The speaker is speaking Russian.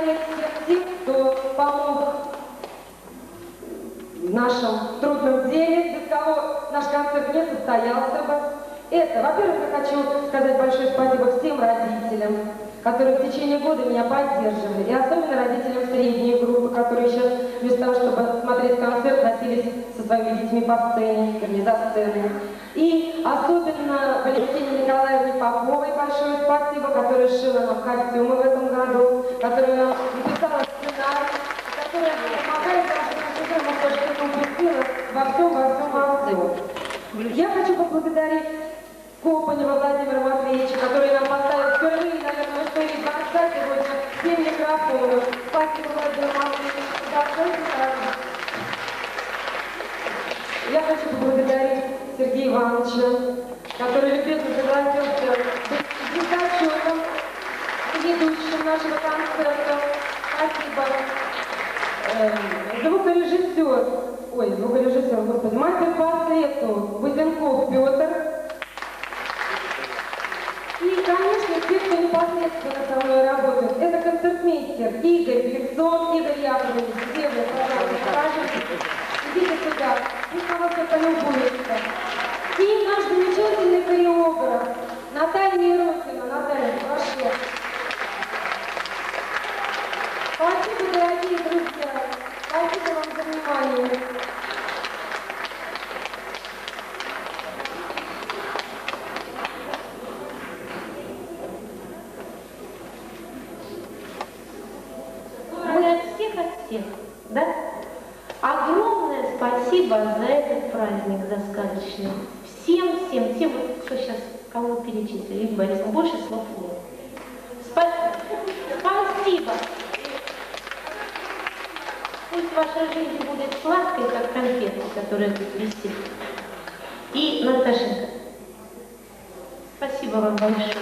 человек, всех тех, кто помог в нашем трудном деле, без кого наш концерт не состоялся бы. Это, во-первых, я хочу сказать большое спасибо всем родителям, которые в течение года меня поддерживали, и особенно родителям средней группы, которые сейчас вместо того, чтобы смотреть концерт, носились со своими детьми по сцене, вернее, за сценой. И особенно Валентине Николаевне Поповой большое спасибо, которая шила нам костюмы в этом году, которая написала сценарий, которая помогает что-то упустила во всем, во всем, во всем. Я хочу поблагодарить Копанева Владимира Матвеевича, который нам поставил впервые, все микрофоны. Спасибо, Владимир праздник. Я хочу поблагодарить Сергея Ивановича, который любезно согласился быть звездочетом, ведущим нашего концерта. Спасибо. Эм, звукорежиссер, ой, звукорежиссер, господи, мастер по свету Бузенков Петр. И, конечно, те, кто непосредственно со мной работает, это Игорь Глебцов, Игорь Яковлевич, всех, да? Огромное спасибо за этот праздник, за сказочный. Всем, всем, вот кто сейчас, кого перечислили, Борисовна, больше слов нет. Спа- Спасибо. Пусть ваша жизнь будет сладкой, как конфетка, которая тут висит. И, Наташенька, спасибо вам большое.